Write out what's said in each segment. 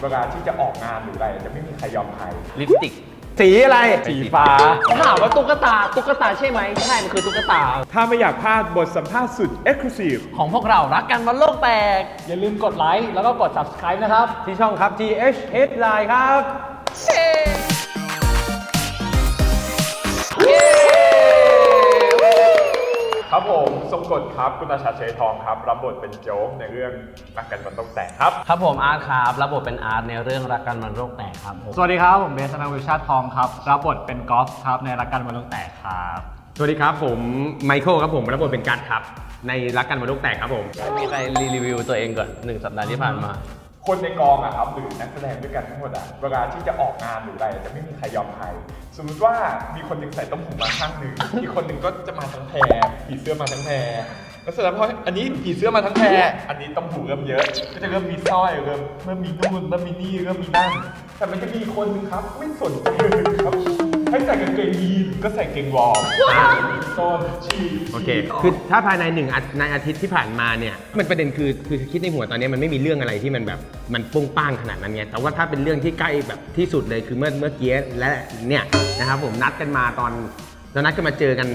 เวลาที่จะออกงานหรืออะไรจะไม่มีใครยอมใคร ลิปสติก สีอะไร สีฟ้า ถามว่าตุ๊กตา ตุ๊กตาใช่ไหมใช่ มันคือตุ๊กตา ถ้าไม่อยากพลาดบทสัมภาษณ์สุด Exclusive ของพวกเรารักกันวันโลกแตก อย่าลืมกดไลค์แล้วก็กด subscribe นะครับ ที่ช่องครับ GH Headline ครับ ทรงกฎครับคุณอาชาเชยทองครับรับบทเป็นโจ๊กในเรื่องรักกันมันต้องแต่งครับ ครับผมอาร์ตครับรับบทเป็นอาร์ตในเรื่องรักกันวันโลกแตกครับผมสวัสดีครับ ผมเบสนาวิชาติทองครับรับบทเป็นกอล์ฟครับในรักกันวันลงแตกครับสวัสดีครับผมไมเคิลครับผมรับบทเป็นกัสครับ ในรักกันวันลูกแตกครับผมมีใครรีวิวตัวเองก่อนหนึ่งสัปดาห์ที่ผ่านมา คนในกองอะครับหรือนักแสดงด้วยกันทั้งหมดอะเวลาที่จะออกงานหรืออะไรจะไม่มีใครยอมใครสมมติว่ามีคนหนึ่งใส่ต้มหูมาข้างหนึ่งอีกคนหนึ่งก็จะมาทั้งแพรผีเสื้อมาทั้งแพรแล้วเสร็จแล้วพออันนี้ผีเสื้อมาทั้งแพรอันนี้ต้มหูเริ่มเยอะ ก็จะเริ่มมีสร้อยเริ่มเริ่มมีนู่นเริ่มมีนี่เริ่มมีนั่นแต่มันจะมีคนหนึงครับไม่สนใจเลยครับ ให้ใส่กางเกงยีนก็ใส่เกงวอร์มต้นชีสโอเค คือถ้าภายในหนึ่งอาทิตย์ในอาทิตย์ที่ผ่านมาเนี่ย มันประเด็นคือคือคิดในหัวตอนนี้มันไม่มีเรื่องอะไรที่มันแบบมันปุ้งป้างขนาดนั้นไง แต่ว่าถ้าเป็นเรื่องที่ใกล้แบบที่สุดเลยคือเมื่อเมื่อกี้และเนี่ยนะครับผมนัดกันมาตอนเรานัดกันมาเจอกัน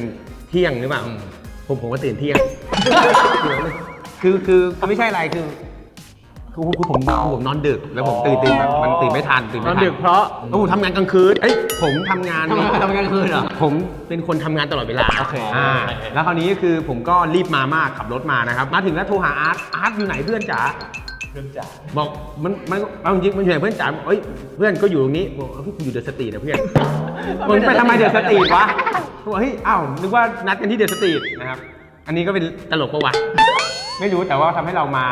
เที่ยงหรือเปล่า ผมผมก็ตื่นเที่ยง คือคือคือไม่ใช่อะไรคือ คือคือผมคือผมนอนดึกแล้วผมตื่นตื่นแบบมันตื่นไม่ทันตื่นไม่ทันนอนดึกเพราะ แล้วผมทำงานกลางคืนเอ้ยผมทำงานทำงานทำงานกลางคืนเหรอผมเป็นคนทำงานตลอดเวลาโอเคอ่าแล้วคราวนี้ก็คือผมก็รีบมามากขับรถมานะครับ มาถึงแล้วโทรหาอาร์ตอาร์ตอยู่ไหนเพื่อนจ๋าเพื่อนจ๋าบอกมันมันเอาจริงมันอยู่ไหนเพื่อนจ๋าบอกเอ้ยเพื่อนก็อยู่ตรงนี้บอกเฮ้ยกูอยู่เดอะสตรีทนะเพื่อน มึงไปทำไมเดอะสตรีทวะบอกเฮ้ยอ้าวนึกว่านัดกันที่เดอะสตรีทนะครับ อันนี้ก็เป็นตลกประวัติ ไม่รู้แต่ว่าทำให้เรามา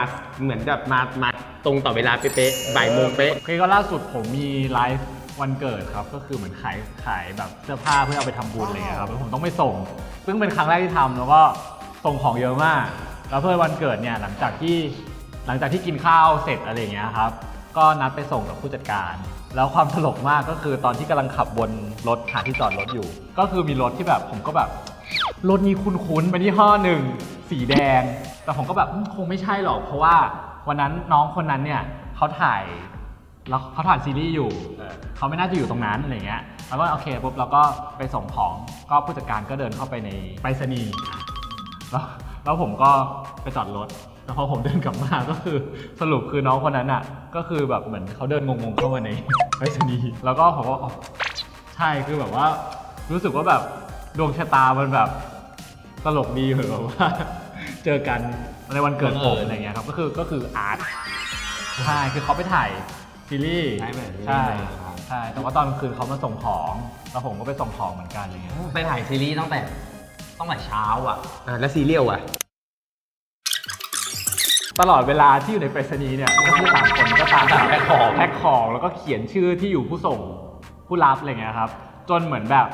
เหมือนกับมามาตรงต่อเวลาเป๊ะๆบ่ายโมงเป๊ะ โอเคก็ล่าสุดผมมีไลฟ์วันเกิดครับ ก็คือเหมือนขายขายแบบเสื้อผ้าเพื่อเอาไปทำบุญอะไรเงี้ยครับแล้วผมต้องไปส่ง ซึ่งเป็นครั้งแรกที่ทำแล้วก็ส่งของเยอะมาก แล้วเพื่อวันเกิดเนี่ยหลังจากที่หลังจากที่กินข้าวเสร็จอะไรเงี้ยครับ ก็นัดไปส่งกับผู้จัดการ แล้วความตลกมากก็คือตอนที่กำลังขับบนรถหาที่จอดรถอยู่ ก็คือมีรถที่แบบผมก็แบบ รถนี้คุ้นๆเป็นยี่ห้อหนึ่ง สีแดง แต่ผมก็แบบอืมคงไม่ใช่หรอกเพราะว่าวันนั้นน้องคนนั้นเนี่ยเขาถ่ายแล้วเขาถ่ายซีรีส์อยู่เขาไม่น่าจะอยู่ตรงนั้นอะไรเงี้ย แล้วก็โอเคปุ๊บเราก็ไปส่งของก็ผู้จัดการก็เดินเข้าไปในไปรษณีย์แล้วแล้วผมก็ไปจอดรถแต่พอผมเดินกลับมาก็คือสรุปคือน้องคนนั้นอะ ก็คือแบบเหมือนเขาเดินงงๆเข้ามาในไปรษณีย์แล้วก็ผมก็อ๋อใช่คือแบบว่า รู้สึกว่าแบบดวงชะตามันแบบตลกดีเหมือนแบบว่า เจอกันในวันเกิดผมอะไรเงี้ยครับก็คือก็คืออาร์ตใช่คือเขาไปถ่ายซีรีส์ถ่ายแบบนี้ใช่มาครับ ใช่แต่ว่าตอนกลางคืนเขามาส่งของแล้วผมก็ไปส่งของเหมือนกันอะไรเงี้ยไปถ่ายซีรีส์ตั้งแต่ตั้งแต่เช้าอะ อ่าแล้วซีเรียลอะ ตลอดเวลาที่อยู่ในไปรษณีย์เนี่ยก็คือสามคนก็ตามหาแพ็คของ แพ็คของแล้วก็เขียนชื่อที่อยู่ผู้ส่งผู้รับอะไรเงี้ยครับ จนเหมือนแบบ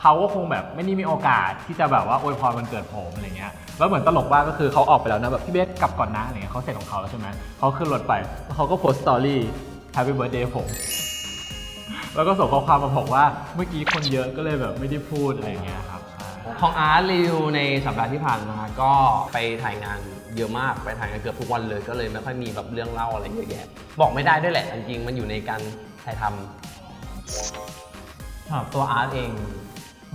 เขาก็คงแบบไม่ได้มีโอกาสที่จะแบบว่าอวยพรวันเกิดผมอะไรเงี้ย แล้วเหมือนตลกว่ากก็คือเขาออกไปแล้วนะแบบพี่เบสกลับก่อนนะอะไรเงี้ยเขาเสร็จของเขาแล้วใช่ไหมเขาขึ้นรถไปแล้วเขาก็โพสต์สตอรี่ Happy Birthday ผมแล้วก็ส่งข้อความมาบอกว่าเมื่อกี้คนเยอะก็เลยแบบไม่ได้พูดอะไรเงี้ยครับใช่ของอาร์ตรีวิวในสัปดาห์ที่ผ่านมาก็ไปถ่ายงานเยอะมากไปถ่ายงานเกือบทุกวันเลยก็เลยไม่ค่อยมีแบบเรื่องเล่าอะไรเยอะแยะ บอกไม่ได้ด้วยแหละจริงๆมันอยู่ในการถ่ายทำสำหรับตัวอาร์ตเอง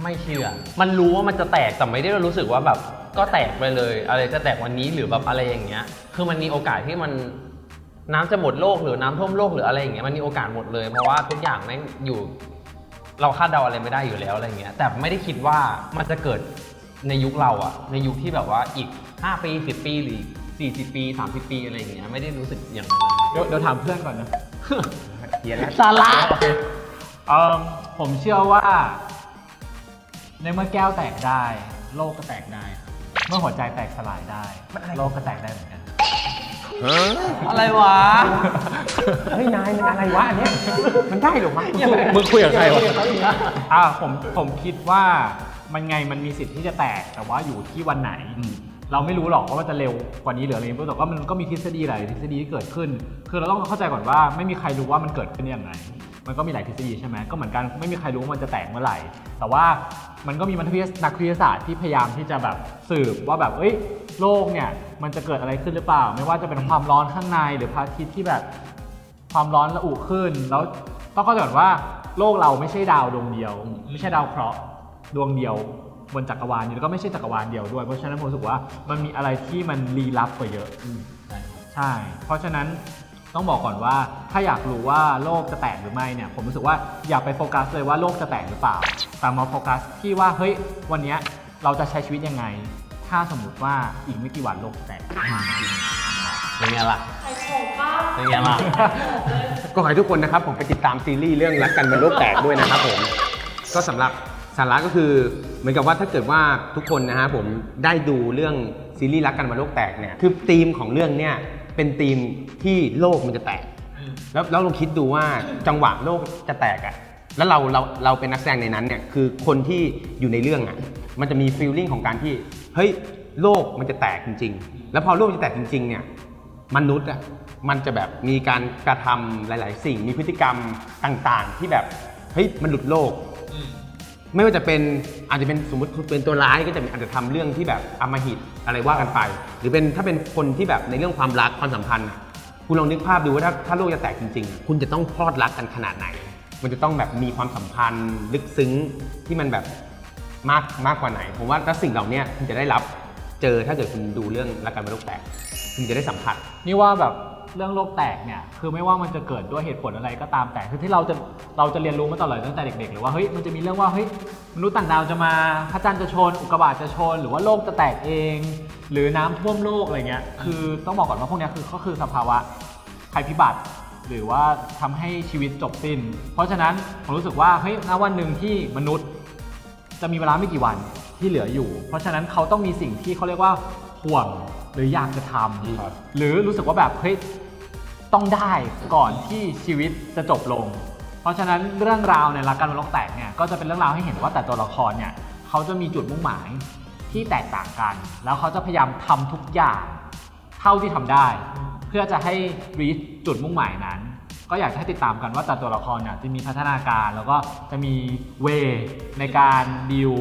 ไม่เชื่อ มันรู้ว่ามันจะแตกแต่ไม่ได้รู้สึกว่าแบบ ก็แตกไปเลย อะไรจะแตกวันนี้หรือแบบอะไรอย่างเงี้ย คือมันมีโอกาสที่มันน้ำจะหมดโลกหรือน้ำท่วมโลกหรืออะไรอย่างเงี้ยมันมีโอกาสหมดเลยเพราะว่าทุกอย่างแม่งอยู่ เราคาดเดาอะไรไม่ได้อยู่แล้วอะไรเงี้ยแต่ไม่ได้คิดว่ามันจะเกิดในยุคเราอะในยุคที่แบบว่าอีก 5 ปี 10 ปีหรือ 40 ปี 30 ปีอะไรอย่างเงี้ยไม่ได้รู้สึกอย่างนั้นเดี๋ยวเดี๋ยวถามเพื่อนก่อนนะเขียนแล้วสาระโอเคเอิ่มผมเชื่อว่า ในเมื่อแก้วแตกได้ โลกก็แตกได้ครับเมื่อหัวใจแตกสลายได้ โลกก็แตกได้เหมือนกัน อะไรวะ เฮ้ยนายมันอะไรวะอันเนี้ยมันได้เหรอวะมึงคุยกับใครวะอ่าผมผมคิดว่ามันไงมันมีสิทธิ์ที่จะแตกแต่ว่าอยู่ที่วันไหน เราไม่รู้หรอกว่ามันจะเร็วกว่านี้หรืออะไรแต่ว่ามันก็มีทฤษฎีหลายทฤษฎีที่เกิดขึ้น คือเราต้องเข้าใจก่อนว่าไม่มีใครรู้ว่ามันเกิดขึ้นยังไง มันก็มีหลายทฤษฎีใช่ไหมก็เหมือนกันไม่มีใครรู้ว่ามันจะแตกเมื่อไหร่ แต่ว่ามันก็มีนักวิทยานักวิทยาศาสตร์ที่พยายามที่จะแบบสืบว่าแบบเอ้ยโลกเนี่ยมันจะเกิดอะไรขึ้นหรือเปล่า ไม่ว่าจะเป็นความร้อนข้างในหรือพระอาทิตย์ที่แบบความร้อนระอุขึ้น แล้วต้องเข้าใจก่อนว่าโลกเราไม่ใช่ดาวดวงเดียว ไม่ใช่ดาวเคราะห์ดวงเดียวบนจักรวาลนี้แล้วก็ไม่ใช่จักรวาลเดียวด้วย เพราะฉะนั้นผมรู้สึกว่ามันมีอะไรที่มันลี้ลับกว่าเยอะใช่ เพราะฉะนั้น ต้องบอกก่อนว่าถ้าอยากรู้ว่าโลกจะแตกหรือไม่เนี่ยผมรู้สึกว่าอย่าไปโฟกัสเลยว่าโลกจะแตกหรือเปล่า แต่มาโฟกัสที่ว่าเฮ้ยวันนี้เราจะใช้ชีวิตยังไง ถ้าสมมติว่าอีกไม่กี่วันโลกจะแตกเป็นไงล่ะใครของป้าเป็นไงล่ะก็ขอให้ทุกคนนะครับผมไปติดตามซีรีส์เรื่องรักกันบนโลกแตกด้วยนะครับผมก็สำหรับสาระก็คือเหมือนกับว่าถ้าเกิดว่าทุกคนนะฮะผมได้ดูเรื่องซีรีส์รักกันบนโลกแตกเนี่ยคือธีมของเรื่องเนี่ย เป็นธีมที่โลกมันจะแตก แล้วแล้วลองคิดดูว่าจังหวะโลกจะแตกอะ่ะแล้วเราเราเราเป็นนักแสดงในนั้นเนี่ยคือคนที่อยู่ในเรื่องอะ่ะมันจะมีฟีลลิ่งของการที่เฮ้ยโลกมันจะแตกจริง ๆ แล้วพอโลกจะแตกจริง ๆ เนี่ยมนุษย์อะมันจะแบบมีการกระทำหลาย ๆ สิ่งมีพฤติกรรมต่างๆ ที่แบบเฮ้ยมันหลุดโลก ไม่ว่าจะเป็นอาจจะเป็นสมมติเป็นตัวร้ายก็จะอาจจะทำเรื่องที่แบบอมหิตอะไรว่ากันไป หรือเป็นถ้าเป็นคนที่แบบในเรื่องความรักความสัมพันธ์คุณลองนึกภาพดูว่าถ้าถ้าโลกจะแตกจริงๆ คุณจะต้องพลอดรักกันขนาดไหน มันจะต้องแบบมีความสัมพันธ์ลึกซึ้งที่มันแบบมากมากกว่าไหนผมว่าถ้าสิ่งเหล่านี้คุณจะได้รับเจอถ้าเกิดคุณดูเรื่องรักกันบนโลกแตกคุณจะได้สัมผัส นี่ว่าแบบ เรื่องโลกแตกเนี่ยคือไม่ว่ามันจะเกิดด้วยเหตุผลอะไรก็ตามแต่คือที่เราจะเราจะเรียนรู้มาตลอดตั้งแต่เด็กๆหรือว่าเฮ้ยมันจะมีเรื่องว่าเฮ้ยมนุษย์ต่างดาวจะมาพระจันทร์จะชน อุกกาบาตจะชน หรือว่าโลกจะแตกเอง หรือน้ำท่วมโลกอะไรเงี้ยคือต้องบอกก่อนว่าพวกเนี้ยคือก็คือสภาวะภัยพิบัติ หรือว่าทำให้ชีวิตจบสิ้น เพราะฉะนั้นผมรู้สึกว่าเฮ้ยณวันหนึ่งที่มนุษย์ จะมีเวลาไม่กี่วันที่เหลืออยู่ เพราะฉะนั้นเขาต้องมีสิ่งที่เขาเรียกว่าห่วงหรืออยากจะทำครับหรือรู้สึกว่าแบบเฮ้ย ต้องได้ก่อนที่ชีวิตจะจบลง เพราะฉะนั้นเรื่องราวในรักกันบนโลกแตกเนี่ยก็จะเป็นเรื่องราวให้เห็นว่าแต่ตัวละครเนี่ยเขาจะมีจุดมุ่งหมายที่แตกต่างกัน แล้วเขาจะพยายามทำทุกอย่างเท่าที่ทำได้ เพื่อจะให้ reach จุดมุ่งหมายนั้น ก็อยากให้ติดตามกันว่าแต่ตัวละครเนี่ยจะมีพัฒนาการแล้วก็จะมีเวในการดีล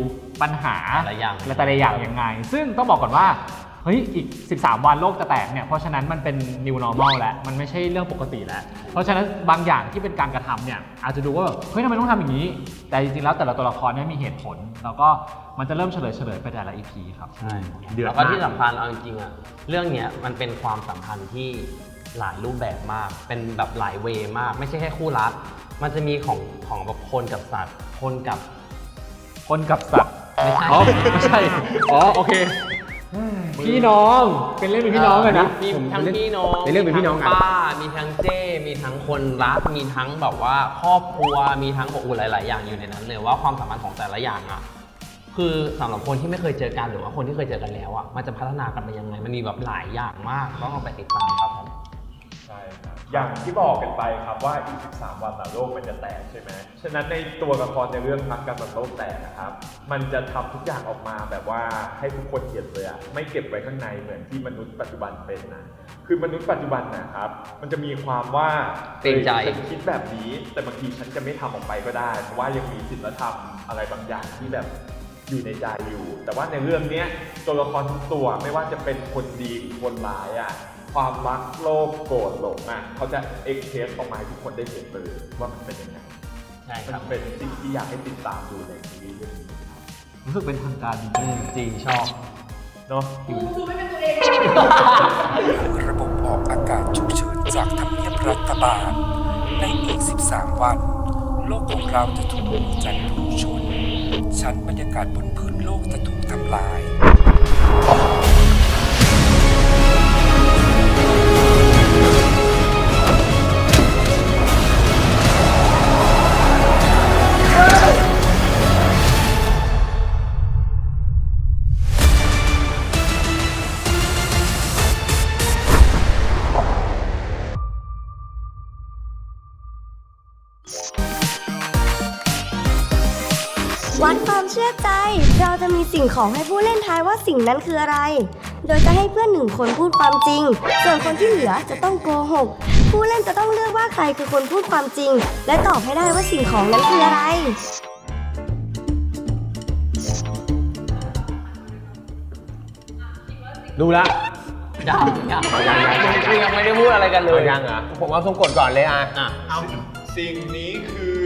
ปัญหาแต่ละอย่าง และแต่ละอย่างยังไง ซึ่งต้องบอกก่อนว่า เฮ้ยอีก 13 วันโลกจะแตกเนี่ยเพราะฉะนั้นมันเป็น new normal แล้วมันไม่ใช่เรื่องปกติแล้ว เพราะฉะนั้นบางอย่างที่เป็นการกระทำเนี่ยอาจจะดูว่าแบบเฮ้ยทำไมต้องทำอย่างนี้ แต่จริงๆแล้วแต่ละตัวละครเนี่ยมีเหตุผล แล้วก็มันจะเริ่มเฉลยเฉลยๆไปแต่ละ EP ครับใช่เดือดแล้วก็มากที่สำคัญเอาจริงๆอะเรื่องเนี้ยมันเป็นความสัมพันธ์ที่หลายรูปแบบมาก เป็นแบบหลายเวย์มาก ไม่ใช่แค่คู่รัก มันจะมีของของแบบคนกับสัตว์ คนกับคนกับสัตว์ไม่ใช่ อ๋อไม่ใช่อ๋อโอเค พี่น้อง เป็นเล่นเป็นพี่น้องกันนะ มีผมทั้งเล่นพี่น้องในเรื่องเป็นพี่น้องกัน มีทั้ป้า มีทั้งเจ้ มีทั้งคนรัก มีทั้งแบบว่าครอบครัว มีทั้งโอ้โหหลาย ๆ อย่างอยู่ในนั้นเลยว่าความสัมพันธ์ของแต่ละอย่างอะ คือสำหรับคนที่ไม่เคยเจอกันหรือว่าคนที่เคยเจอกันแล้วอะ มันจะพัฒนากันไปยังไง มันมีแบบหลายอย่างมากต้องเอาไปติดตามครับผม ใช่ครับ อย่างที่บอกกันไปครับว่าอีก 13 วันน่ะโลกมันจะแตกใช่ไหม ฉะนั้นในตัวละครในเรื่องพักกันบนโลกแตกนะครับ มันจะทำทุกอย่างออกมาแบบว่าให้ทุกคนเห็นเลยอะไม่เก็บไว้ข้างในเหมือนที่มนุษย์ปัจจุบันเป็นนะ คือมนุษย์ปัจจุบันนะครับ มันจะมีความว่าเกรงใจออฉันคิดแบบนี้ แต่บางทีฉันจะไม่ทำออกไปก็ได้ เพราะว่ายังมีศีลธรรมอะไรบางอย่างที่แบบอยู่ในใจอยู่ แต่ว่าในเรื่องเนี้ยตัวละครทุกตัวไม่ว่าจะเป็นคนดีหรือคนร้ายอะ ความรักโลภโกรธหลงอะเขาจะเอ็กเพรสออกมาให้ทุกคนได้เห็นเลยว่ามันเป็นยังไงใช่คมัรับนเป็นสิ่งที่อยากให้ติดตามดูในซีรีส์เรื่องนี้รู้สึกเป็นทางการดีอืมจริงชอบ เนาะ กูดูไม่เป็นตัวเองระบบออกอากาศฉุกเฉินจากทำเนียบรัฐบาล ในอีก 13 วัน โลกของเราจะถูกดวงจันทร์ถูกชน ชั้นบรรยากาศบนพื้นโลกจะถูกทำลาย สิ่งของให้ผู้เล่นทายว่าสิ่งนั้นคืออะไร โดยจะให้เพื่อนหนึ่งคนพูดความจริง ส่วนคนที่เหลือจะต้องโกหก ผู้เล่นจะต้องเลือกว่าใครคือคนพูดความจริง และตอบให้ได้ว่าสิ่งของนั้นคืออะไร ดูละยังยังยังยังยังคือยังไม่ได้พูดอะไรกันเลเลยยยังเหรอผมเอาทรงกดก่อนเลยอะอะเอาสิ่งนี้คือ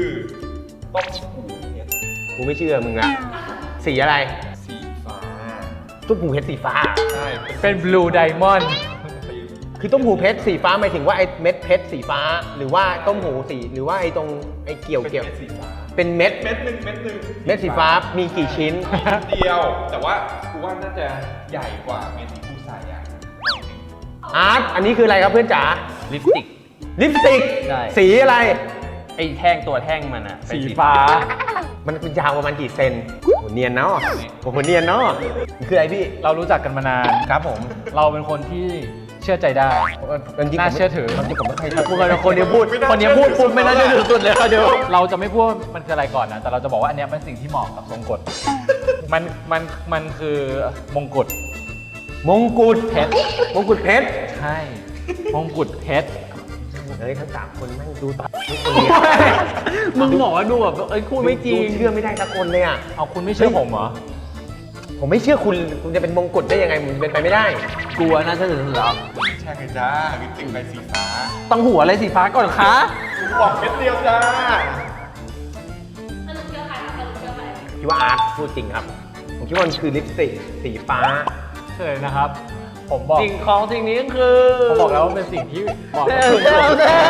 ต้มหูเนี่ยกูไม่เชื่อมึงละสีอะไรสีฟ้า ต้มหูเพชรสีฟ้า ใช่เป็น blue diamond คือต้มหูเพชรสีฟ้าหมายถึงว่าไอ้เม็ดเพชรสีฟ้า หรือว่าต้มหูสีหรือว่าไอ้ตรงไอ้เกี่ยวเป็นเกี่ยวเม็ดสีฟ้าเป็นเม็ดเม็ดหนึ่งเม็ดหนึ่งเม็ดสีฟ้ามีกี่ชิ้น เดียว แต่ว่ากูว่าน่าจะใหญ่กว่าเม็ดที่กูใส่อะหน่อยหนึ่งอาร์ตอันนี้คืออะไรครับเพื่อนจ๋าลิปสติก ลิปสติกใช่ สีอะไร ไอ้แท่งตัวแท่งมันอะเป็นสีฟ้า มันเป็นยาวประมาณกี่เซนโอ้โหเนียนเนาะโอ้โหเนียนเนาะมันคืออะไรพี่ เรารู้จักกันมานาน ครับผม เราเป็นคนที่เชื่อใจได้จริงๆน่าผมไม่เชื่อถือจริงๆผมไม่เคยพูดกันคนเดียวพูด คนเดียวพูดปุ๊บไม่น่าจะถือสุดเลยเขาเดียวเราจะไม่พูดว่ามันคืออะไรก่อนนะ แต่เราจะบอกว่าอันเนี้ยเป็นสิ่งที่เหมาะกับทรงกฎมัน มัน มันคือมงกุฎ มงกุฎเพชร มงกุฎเพชร ใช่ มงกุฎเพชร เฮ้ยทั้งสามคนแม่งดูตัดทุกคนเลยมึงบอกว่าดูแบบเอ้ยพูดไม่จริง ดูเชื่อไม่ได้สักคนเลยอะ เอาคุณไม่เชื่อผมเหรอ ผมไม่เชื่อคุณคุณจะเป็นมงกุฎได้ยังไงมันเป็นไปไม่ได้ กลัวน่าจะถือสุดแล้วใช่ไงจ้าลิปสติกใบสีฟ้าต้องหัวอะไรสีฟ้าก่อนคะกูบอกเม็ดเดียวจ้าคิดว่าอาร์ตพูดจริงครับ ผมคิดว่ามันคือลิปสติกสีฟ้า เฉยนะครับ ผมบอกสิ่งของสิ่งนี้ก็คือผมบอกแล้วว่าเป็นสิ่งที่เหมาะเซกับลคุณเซลเซล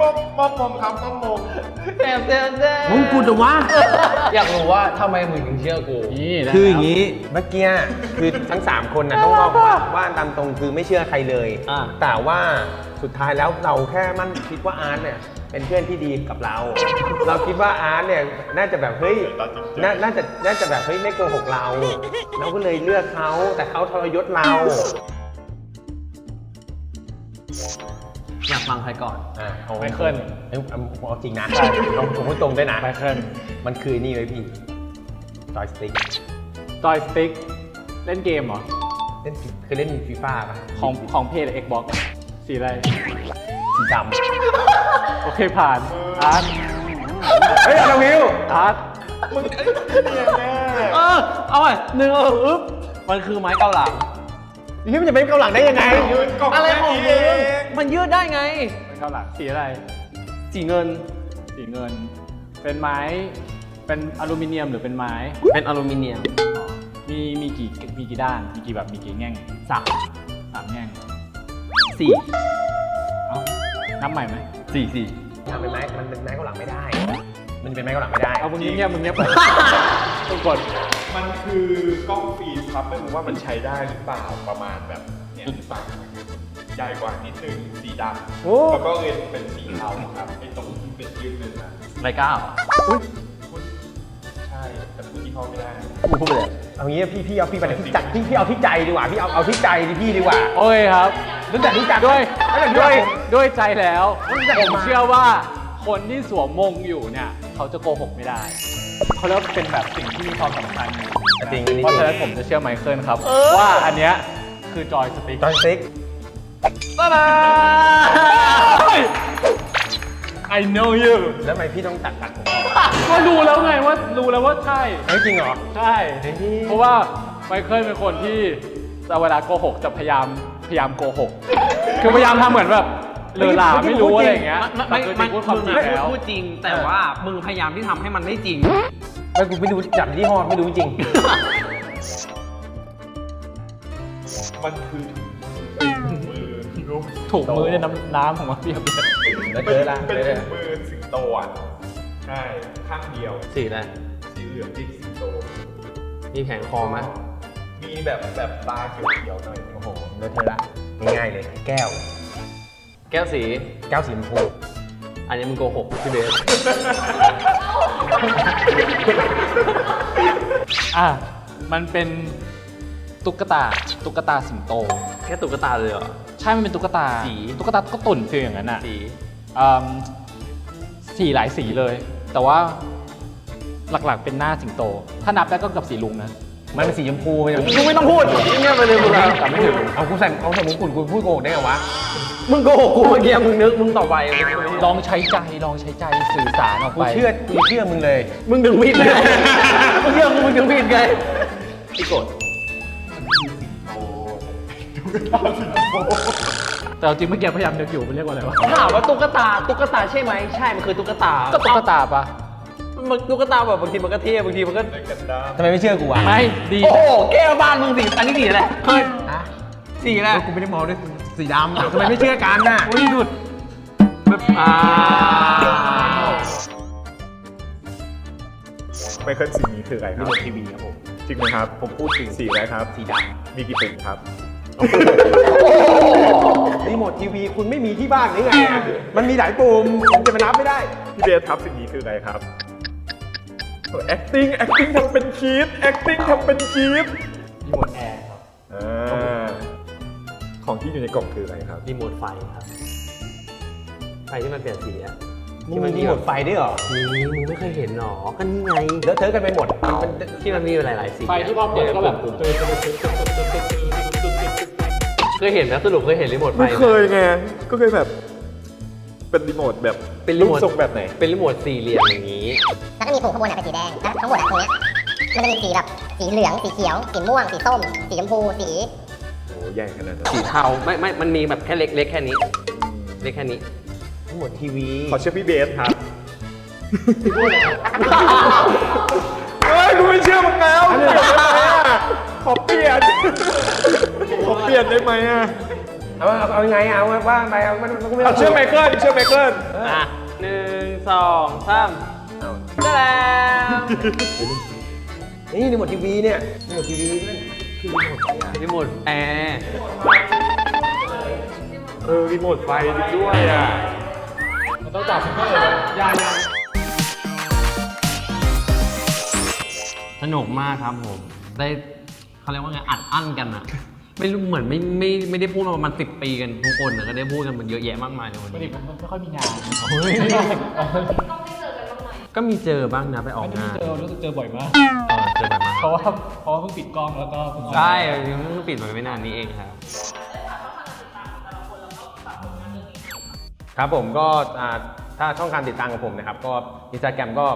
ป้อมป้อมมงครับป้อมมงเซลเซลเซลมงกุฎเหรอวะอยากรู้ว่าทำไมมึงถึงเชื่อกู นี่นะคืออย่างนี้ เมื่อกี้คือทั้ง 3 คนนะต้องบอกว่าว่าตามตรงคือไม่เชื่อใครเลย อ่าแต่ว่าสุดท้ายแล้วเราแค่มั่นคิดว่าอาร์ตเนี่ย เป็นเพื่อนที่ดีกับเรา เราคิดว่าอาร์ตเนี่ยน่าจะแบบเฮ้ยนาน่าจะน่าจะแบบเฮ้ยไม่โกหกเรา เราก็เลยเลือกเขาแต่เขาทรยศเรา อยากฟังใครก่อนอะอาไมเคิลเอ้ยเอาผมเอาจริงนะผมผมพูดตรงด้วยนะ ไมเคิลมันคือนี่ไว้ยพี่จอยสติ๊กจอยสติ๊กเล่นเกมเหรอ เล่นเคยเล่นฟีฟ่าป่ะของของเพจ Xbox สีอะไร สีดโอเคผ่านอาร์ตำเฮ้ยเราวิวอาร์ตมึงไอ้เนี่ยแน่เออเอาไปหนึ่งเอออึ๊บมันคือไม้เกาหลังนี่มันจะเป็นเกาหลังได้ยังไงยืนกล่องอะไรของแค่มึนี้งเองมันยืดได้ไงเป็นข้าวหลังสีอะไรสีเงินสีเงิน เป็นไม้เป็นอลูมิเนียมหรือเป็นไม้ เป็นอลูมิเนียม มีมีกี่มีกี่ด้าน มีกี่แบบมีกี่แง่งสามสามแง่งสี่เอ้า นับใหม่ไหมสี่สี่มันเป็นไม้มันเป็นไม้เกาหลังไม่ได้ มันจะเป็นไม้เกาหลังไม่ได้เอามึงเงียบๆมึงเงียบไปทุกคนมันคือกล้องฟิล์มครับไม่รู้ว่ามันใช้ได้หรือเปล่าประมาณแบบเนี่ยหรือเปล่าใหญ่กว่านิดนึงสีดโอ้ำแล้วก็เลนส์เป็นสีเทาครับไอ้ตรงที่เป็นยืดเป็นนะไรเก้าเหรอพูดใช่แต่พูดที่ห้อไม่ได้กูพูดไปเลยเอางี้พี่พี่เอาพี่ไปที่ใจพี่พี่เอาที่ใจดีกว่าพี่เอาเอาที่ใจดิพี่ดีกว่าโอเคครับ รู้จักรู้จักด้วยรู้จักด้วยผมด้วยใจแล้ว รู้จักผมมา เชื่อว่าคนที่สวมมงอยู่เนี่ย เขาจะโกหกไม่ได้ เขาเรียกว่าเป็นแบบสิ่งที่มีความสำคัญนะจริงอันนี้เพราะฉะนั้นผมจะเชื่อไมเคิลครับ ว่าอันเนี้ยคือจอยสติ๊กจอยสติ๊ก ตาดา I know you แล้วทำไมพี่ต้องตัดตัดผมก็รู้แล้วไงว่ารู้แล้วว่าใช่ เฮ้ยจริงเหรอ ใช่ เพราะว่าไมเคิลเป็นคนที่จะเวลาโกหกจะพยายาม พยายามโกหก คือพยายามทำเหมือนแบบเลอหลาไม่รู้อะไรอย่างเงี้ยไม่แต่ไม่คือจริงพูดความจริงมึงแล้ว พูดจริง แต่ว่ามึงพยายามที่ทำให้มันไม่จริง ไม่กูไม่ดูจับที่ห้อไม่ดูจริง มันคือถุงมือรูปถูกมือเนี่ยน้ำน้ำของมาเปียบเลยแล้วเจอละเป็นเจอถุละงมือสิงโตอะใช่ข้างเดียวสีอะไรสีเหลืองที่สิงโต มีแผงคอไหมมีแบบแบบตาเขียวๆหน่อยโอ้โห เลอะเทอะละง่ายๆเลย แก้ว แก้วสี แก้วสีชมพูอันนี้มึงโกหกพี่เบส อะ มันเป็นตุ๊กตา ตุ๊กตาสิงโต แค่ตุ๊กตาเลยเหรอ ใช่ มันเป็นตุ๊กตาสี ตุ๊กตาก็ตุ่นคืออย่างนั้นอะ สีอืมสีหลายสีเลย แต่ว่าหลักๆเป็นหน้าสิงโต ถ้านับได้ก็เกับสีลุงนะ มันเป็นสีชมพูมันอย่างมึงไม่ต้องพูดเงียบไปเลยมึงอะแต่ไม่ถึงเอากูใส่เอาใส่มงกุฎกูพูดโกหกได้ไงวะมึงโกหกกูเมื่อกี้มึงนึกมึงต่อไปลองใช้ใจลองใช้ใจสื่อสารออกกูไป เชื่อกูเชื่อมึงเลย มึงถึงผิดเลยมึงเชื่อมึงถึงผิดไงพี่กดแต่เอาจริงเมื่อกี้พยายามนึกอยู่มันเรียกว่าอะไรวะถามว่าตุ๊กตาตุ๊กตาใช่ไหมใช่มันคือตุ๊กตาก็ตุ๊กตาปะ มันตุ๊กตาแบบบางทีมันก็เท่บางทีมันก็ทำไมไม่เชื่อกูวะไม่ดีโอ้โหแก้วบ้านมึงสีอันนี้สีอะไรเฮ้ยฮะสีอะไรกูไม่ได้มองด้วยสีดำทำไมไม่เชื่อกันน่ะอุ้ยหลุดอ่าไมเคิลสีนี้คืออะไรครับทีวีครับผมจริงไหมครับ ผมพูดถึงสีอะไรครับ สีดมีกี่ปุ่มครับำรีโมททีวีคุณไม่มีที่บ้านหรือไงอะมันมีหลายปุ่มผมจะมานับไม่ได้ พี่เบสครับสิ่งนี้คืออะไรครับโอ้ acting acting ทำเป็นคีด acting ทำเป็นคีดรีโมทแอร์ครับอ่าของที่อยู่ในกล่องคืออะไรครับ รีโมทไฟครับไฟที่มันเปลี่ยนสีอะนี่มันรีโมทไฟด้วยเหรอนี่มึงไม่เคยเห็นหรอก็นี่ไงเลอะเทอะกันไปหมดมันที่มันมีหลายๆสีไฟที่พอเปิดก็แบบเคยเห็นนะสรุปเคยเห็นรีโมทไฟไม่ไหมเคยไงก็เคยแบบ เป็นรีโมทแบบเป็นรีโมทรูทรงแบบไหน เป็นรีโมทสี่เหลี่ยมอย่างนี้ แล้วก็มีปุ่มข้างบนเนี่ยเป็นสีแดง แล้วทั้งหมดอะตรงเนี้ยมันจะมีสีแบบสีเหลือง สีเขียว สีม่วง สีส้ม สีชมพู สีโอ้ใหญ่ขนาดนั้นสีเทาไม่ไม่มันมีแบบแค่เล็กเล็กแค่นี้ เล็กแค่นี้รีโมททีวีขอเชื่อพี่เบสครับเฮ้ยกูไม่เชื่อมึงแล้วเปลี่ยนได้ไหมอะขอเปลี่ยนขอเปลี่ยนได้ไหมอะ เอาเอาเอายังไงอะเอาว่าไปเอามันมันก็ไม่ต้เอาองเชื่อไมเคิลเชื่อไมเคิลอะหนึ่งสองสามได้แล้วนี่รีโมททีวีเนี่ยรีโมททีวีนั่นคือรีโมทไฟอะรีโมทแอร์เออรีโมทไฟด้วยอะมันต้องจับมันก็เลยยายาสนุกมากครับผม ได้เขาเรียกว่าไงอัดอั้นกันอะ ไม่รู้เหมือนไม่ไม่ไม่ได้พูดมาประมาณสิบปีกันทุกคนอะก็ได้พูดกันมันเยอะแยะมากมายในวันปกตินี้มันไม่ค่อยมีงานก็มีเจอบ้างนะไปออกไม่ได้งานเจอรู้สึกเจอบ่อยมาก เออเจอแบบมาเพราะว่าเพราะว่าเพิ่งปิดกล้องแล้วก็เพิ่งใช่เพิ่งปิดไปไม่นานนี้เองครับ ครับผมก็อ่าถ้าช่องการติดตามของผมนะครับ ก็อินสตาแกรมก็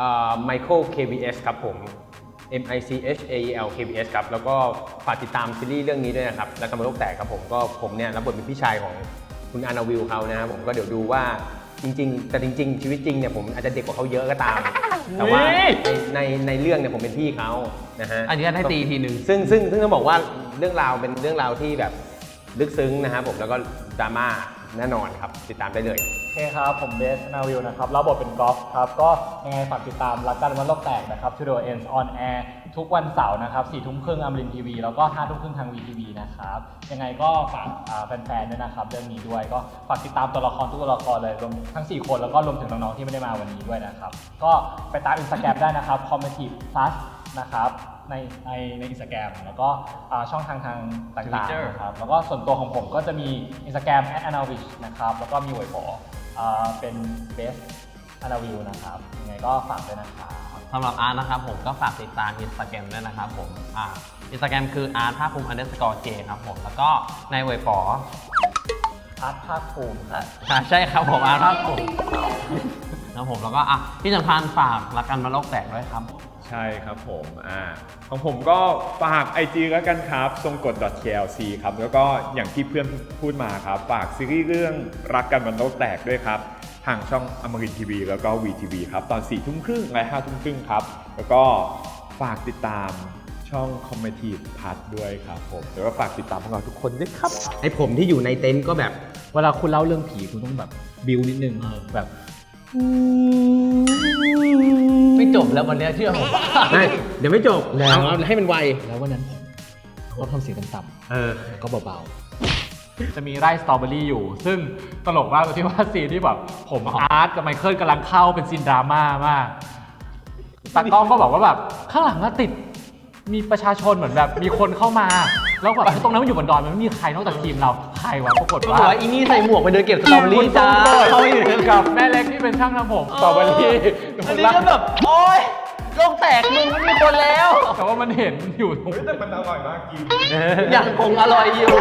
อ่า Michael KBS ครับผม M I C H A E L K B S ครับแล้วก็ฝากติดตามซีรีส์เรื่องนี้ด้วยนะครับและกำมะโลกแตกครับผมก็ผมเนี่ยรับบทเป็นพี่ชายของคุณอานาวิลเขานะครับผมก็เดี๋ยวดูว่าจริง ๆ แต่จริง ๆ ชีวิตจริงเนี่ยผมอาจจะเด็กกว่าเขาเยอะก็ตาม แต่ว่าในในในเรื่องเนี่ยผมเป็นพี่เขานะฮะอันนี้ให้ตีทีหนึ่งซึ่งซึ่งซึ่งต้องบอกว่าเรื่องราวเป็นเรื่องราวที่แบบลึกซึ้งนะครับผมแล้วก็ดราม่า แน่นอนครับ ติดตามได้เลย โอเคครับ ผมเบสนาวิวนะครับรับบทเป็นกอล์ฟครับ ก็ยังไงฝากติดตามรักกันวันโลกแตกนะครับ To the Ends on Air ทุกวันเสาร์นะครับสี่ทุ่มครึ่งอมรินทีวีแล้วก็ห้าทุ่มครึ่งทางวีทีวีนะครับ ยังไงก็ฝากอ่าแฟนๆด้วยนะครับเรื่องนี้ด้วยก็ฝากติดตามตัวละครทุกตัวละครเลยรวมทั้ง 4 คนแล้วก็รวมถึงน้องๆที่ไม่ได้มาวันนี้ด้วยนะครับ ก็ไปตามอินสตาแกรมได้นะครับ comedy plus นะครับ ในในในอินสตาแกรมแล้วก็อ่าช่องทางทางต่าง Twitter ๆนะครับแล้วก็ส่วนตัวของผมก็จะมี Instagram @anavich นะครับแล้วก็มีหวยบออ่าเป็น best anavill นะครับยังไงก็ฝากด้วยนะครับ สำหรับอาร์ตนะครับผมก็ฝากติดตามอินสตาแกรมด้วยนะครับผมอ่าอินสตาแกรมคืออาร์ตภาคภูมิ underscore j ครับผม แล้วก็ในเว็บปออาร์ตภาคภูมิครับ อ่าใช่ครับผมอาร์ตภาคภูมิครับผมแล้วก็อะที่สำคัญฝากรักกันมาโลกแตกด้วยครับ ใช่ครับผมอ่าของผมก็ฝาก IG แล้วกันครับ ทรงกด .klc ครับ แล้วก็อย่างที่เพื่อนพูดมาครับ ฝากซีรีส์เรื่องรักกันมันโลกแตกด้วยครับ ทางช่องอมรินทีวีแล้วก็ VTV ครับ ตอน4ี่ทุ่มครึ่งและห้าทุ่มครึ่งครับ แล้วก็ฝากติดตามช่อง c o m m e t i v e พัทด้วยครับผมแล้วก็ฝากติดตามพวกเราทุกคนด้วยครับ ไอผมที่อยู่ในเต็นท์ก็แบบ เวลาคุณเล่าเรื่องผีคุณต้องแบบบิวนิดนึงแบบ ไม่จบแล้ววันเนี้ยเชื่อผมว่าไม่เดี๋ยวไม่จบเอาเอาให้มันไว แล้ววันนั้นผมก็ทำเสียงต่ำๆเออแล้วก็เบาๆจะมีไร่สตรอเบอรี่อยู่ ซึ่งตลกมากตรงที่ว่าซีนที่แบบผมอาร์ตกับไมเคิลกำลังเข้าเป็นซีนดราม่ามากตากล้องก็บอกว่าแบบข้างหลังก็ติดมีประชาชนเหมือนแบบ มีคนเข้ามา แล้วแบบตรงนั้นมันอยู่บนดอยมันไม่มีใครนอกจากทีมเรา ใครวะปรากฏก็ว่าบอกว่าอีนี่ใส่หมวกไปเดินเก็บสตรอเบอรี่จ้าเขาเขาออยู่ยู่กับแม่เล็กที่เป็นช่างทำผมสตรอเบอรี่อันนี้ก็แบบโอ๊ยโลกแตกมึงไม่มีคนแล้ว แต่ว่ามันเห็นอยู่ตรงเฮ้ยแต่มันอร่อยมากจริง ยังคงอร่อยอยู่